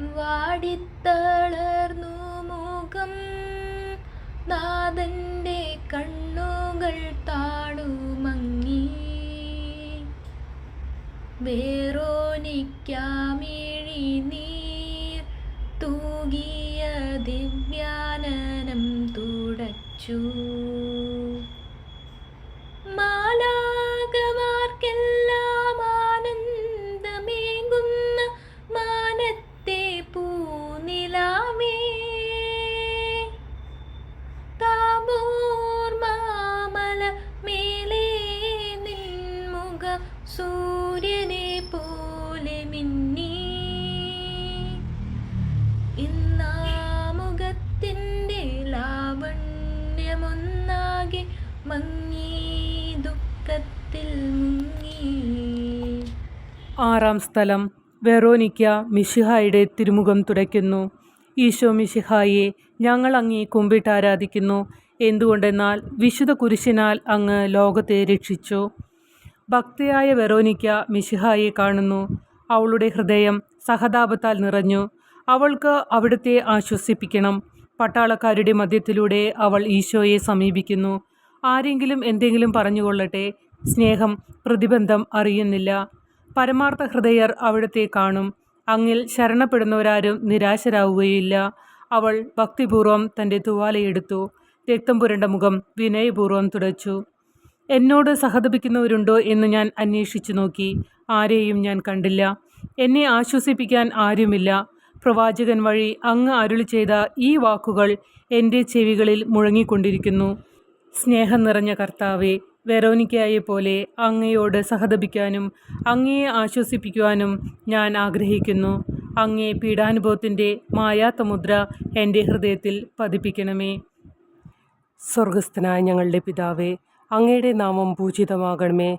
വാടിത്തളർന്നു മുഖം. നാഥന്റെ കണ്ണുകൾ താണുമങ്ങി വേറോനിക്കാമിഴി നീർ തൂകിയ ദിവ്യാനനം തുടച്ചു. മിന്നി. ഇന്നാമുഖത്തിന്റെ ലാവണ്യമൊന്നാകെ മങ്ങി ദുഃഖത്തിൽ മുങ്ങി. ആറാം സ്ഥലം. വെറോനിക്ക മിഷിഹായുടെ തിരുമുഖം തുടയ്ക്കുന്നു. ഈശോ മിഷിഹായെ ഞങ്ങൾ അങ്ങേ കുമ്പിട്ട് ആരാധിക്കുന്നു. എന്തുകൊണ്ടെന്നാൽ വിശുദ്ധ കുരിശിനാൽ അങ്ങ് ലോകത്തെ രക്ഷിച്ചു. ഭക്തിയായ വെറോനിക്ക മിഷിഹായെ കാണുന്നു. അവളുടെ ഹൃദയം സഹതാപത്താൽ നിറഞ്ഞു. അവൾക്ക് അവിടുത്തെ ആശ്വസിപ്പിക്കണം. പട്ടാളക്കാരുടെ മധ്യത്തിലൂടെ അവൾ ഈശോയെ സമീപിക്കുന്നു. ആരെങ്കിലും എന്തെങ്കിലും പറഞ്ഞുകൊള്ളട്ടെ. സ്നേഹം പ്രതിബന്ധം അറിയുന്നില്ല. പരമാർത്ഥ ഹൃദയർ അവിടുത്തെ കാണും. അങ്ങിൽ ശരണപ്പെടുന്നവരാരും നിരാശരാകുകയില്ല അവൾ ഭക്തിപൂർവം തന്റെ തുവാലയെടുത്തു. രക്തം പുരണ്ട മുഖം വിനയപൂർവം തുടച്ചു. എന്നോട് സഹതപിക്കുന്നവരുണ്ടോ എന്ന് ഞാൻ അന്വേഷിച്ചു നോക്കി. ആരെയും ഞാൻ കണ്ടില്ല. എന്നെ ആശ്വസിപ്പിക്കാൻ ആരുമില്ല. പ്രവാചകൻ വഴി അങ്ങ് അരുളി ചെയ്ത ഈ വാക്കുകൾ എന്റെ ചെവികളിൽ മുഴങ്ങിക്കൊണ്ടിരിക്കുന്നു. സ്നേഹം നിറഞ്ഞ കർത്താവെ വെറോനിക്കയെ പോലെ അങ്ങയോട് സഹതപിക്കാനും അങ്ങയെ ആശ്വസിപ്പിക്കുവാനും ഞാൻ ആഗ്രഹിക്കുന്നു. അങ്ങേ പീഡാനുഭവത്തിന്റെ മായാത്ത മുദ്ര എന്റെ ഹൃദയത്തിൽ പതിപ്പിക്കണമേ. സ്വർഗസ്ഥനായ ഞങ്ങളുടെ പിതാവേ അങ്ങയുടെ നാമം പൂജിതമാകണമേ.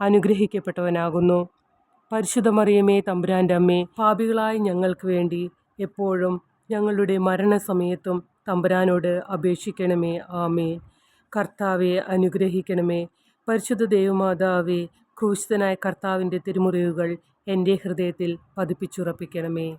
അനുഗ്രഹിക്കപ്പെട്ടവനാകുന്നു. പരിശുദ്ധ മറിയമേ തമ്പുരാന്റെ അമ്മേ പാപികളായ ഞങ്ങൾക്ക് വേണ്ടി എപ്പോഴും ഞങ്ങളുടെ മരണസമയത്തും തമ്പുരാനോട് അപേക്ഷിക്കണമേ. ആമേ കർത്താവെ അനുഗ്രഹിക്കണമേ. പരിശുദ്ധ ദേവമാതാവെ ക്രൂശിതനായ കർത്താവിന്റെ തിരുമുറിവുകൾ എന്റെ ഹൃദയത്തിൽ പതിപ്പിച്ചുറപ്പിക്കണമേ.